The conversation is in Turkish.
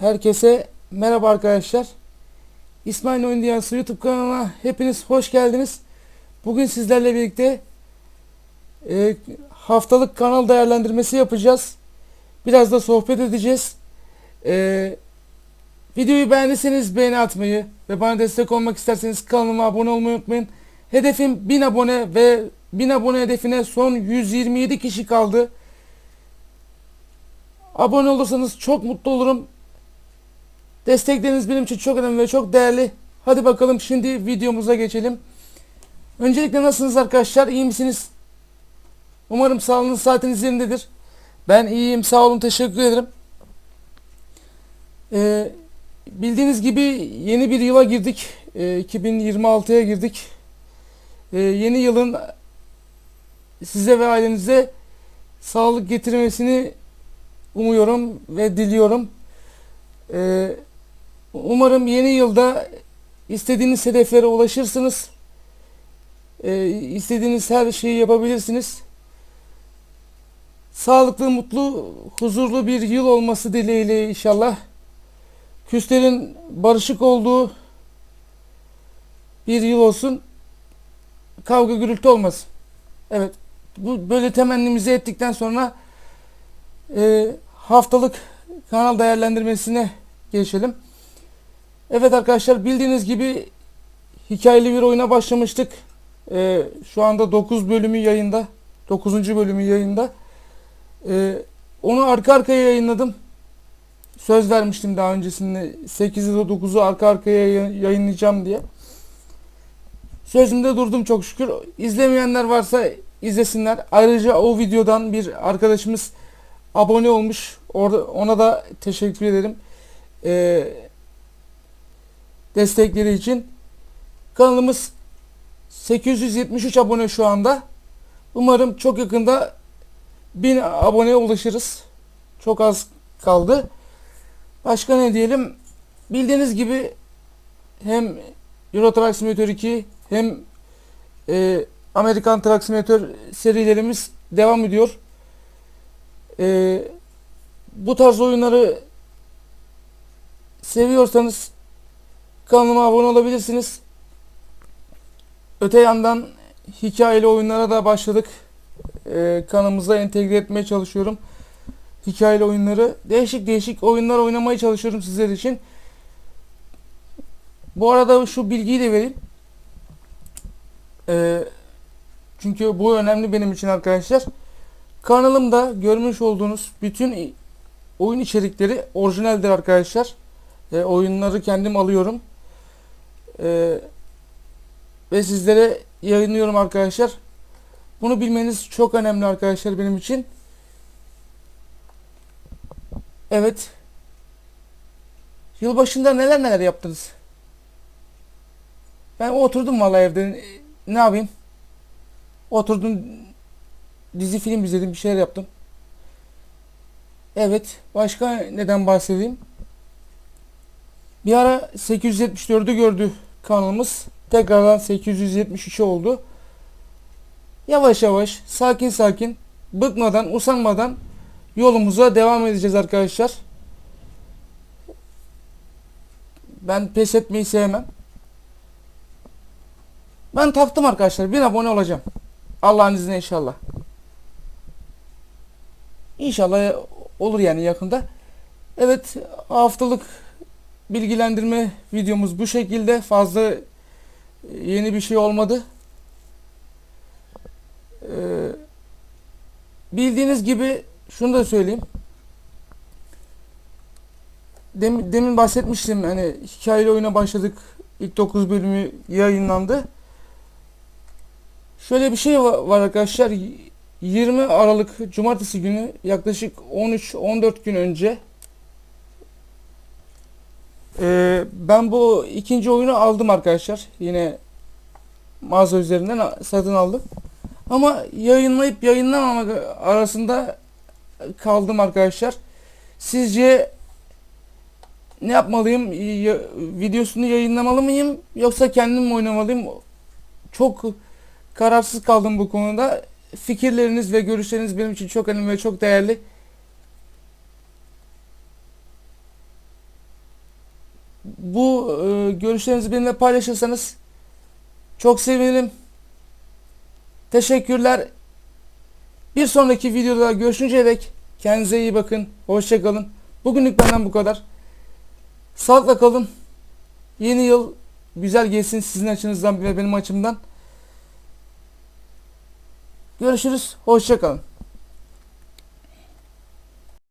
Herkese merhaba arkadaşlar. İsmail Oyun Dünyası YouTube kanalına hepiniz hoş geldiniz. Bugün sizlerle birlikte e, haftalık kanal değerlendirmesi yapacağız. Biraz da sohbet edeceğiz. E, videoyu beğendiyseniz beğeni atmayı ve bana destek olmak isterseniz kanalıma abone olmayı unutmayın. Hedefim 1000 abone ve 1000 abone hedefine son 127 kişi kaldı. Abone olursanız çok mutlu olurum. Destekleriniz benim için çok önemli ve çok değerli. Hadi bakalım şimdi videomuza geçelim. Öncelikle nasılsınız arkadaşlar? İyi misiniz? Umarım sağlığınız saatiniz yerindedir. Ben iyiyim sağ olun teşekkür ederim. Ee, bildiğiniz gibi yeni bir yıla girdik. Ee, 2026'ya girdik. Ee, yeni yılın size ve ailenize sağlık getirmesini umuyorum ve diliyorum. Ee, umarım yeni yılda istediğiniz hedeflere ulaşırsınız. Ee, istediğiniz her şeyi yapabilirsiniz. Sağlıklı, mutlu, huzurlu bir yıl olması dileğiyle inşallah. Küslerin barışık olduğu bir yıl olsun. Kavga gürültü olmasın. Evet. Bu böyle temennimizi ettikten sonra e, haftalık kanal değerlendirmesine geçelim. Evet arkadaşlar bildiğiniz gibi hikayeli bir oyuna başlamıştık. E, şu anda 9 bölümü yayında. 9. bölümü yayında. E, onu arka arkaya yayınladım. Söz vermiştim daha öncesinde 8'i de 9'u arka arkaya yayınlayacağım diye. Sözümde durdum çok şükür. İzlemeyenler varsa izlesinler. Ayrıca o videodan bir arkadaşımız abone olmuş. Orada ona da teşekkür ederim. Ee, destekleri için. Kanalımız 873 abone şu anda. Umarım çok yakında 1000 aboneye ulaşırız. Çok az kaldı. Başka ne diyelim? Bildiğiniz gibi hem Euro Truck Simulator 2 hem e, Amerikan Truck Simulator serilerimiz devam ediyor. E, bu tarz oyunları seviyorsanız kanalıma abone olabilirsiniz. Öte yandan hikayeli oyunlara da başladık. E, kanalımıza entegre etmeye çalışıyorum. Hikayeli oyunları. Değişik değişik oyunlar oynamaya çalışıyorum sizler için. Bu arada şu bilgiyi de vereyim. E, çünkü bu önemli benim için arkadaşlar. Kanalımda görmüş olduğunuz bütün oyun içerikleri orijinaldir arkadaşlar. E, oyunları kendim alıyorum. E, ve sizlere yayınlıyorum arkadaşlar. Bunu bilmeniz çok önemli arkadaşlar benim için. Evet. Yılbaşında neler neler yaptınız? Ben oturdum vallahi evde. Ne yapayım? Oturdum dizi film izledim bir şeyler yaptım. Evet. Başka neden bahsedeyim? Bir ara 874'ü gördü kanalımız. Tekrardan 873 oldu. Yavaş yavaş, sakin sakin, bıkmadan, usanmadan yolumuza devam edeceğiz arkadaşlar. Ben pes etmeyi sevmem. Ben taktım arkadaşlar. Bir abone olacağım. Allah'ın izniyle inşallah. İnşallah olur yani yakında. Evet haftalık bilgilendirme videomuz bu şekilde. Fazla yeni bir şey olmadı. Ee, bildiğiniz gibi şunu da söyleyeyim. Demin, demin bahsetmiştim hani hikayeli oyuna başladık. İlk 9 bölümü yayınlandı. Şöyle bir şey var arkadaşlar. 20 Aralık Cumartesi günü yaklaşık 13-14 gün önce e, ben bu ikinci oyunu aldım arkadaşlar. Yine mağaza üzerinden satın aldım. Ama yayınlayıp yayınlamamak arasında kaldım arkadaşlar. Sizce ne yapmalıyım? Ya, videosunu yayınlamalı mıyım? Yoksa kendim mi oynamalıyım? Çok kararsız kaldım bu konuda. Fikirleriniz ve görüşleriniz benim için çok önemli ve çok değerli. Bu e, görüşlerinizi benimle paylaşırsanız çok sevinirim. Teşekkürler. Bir sonraki videoda görüşünceye dek kendinize iyi bakın. Hoşçakalın. Bugünlük benden bu kadar. Sağlıkla kalın. Yeni yıl güzel geçsin sizin açınızdan ve benim açımdan. Görüşürüz. Hoşçakalın.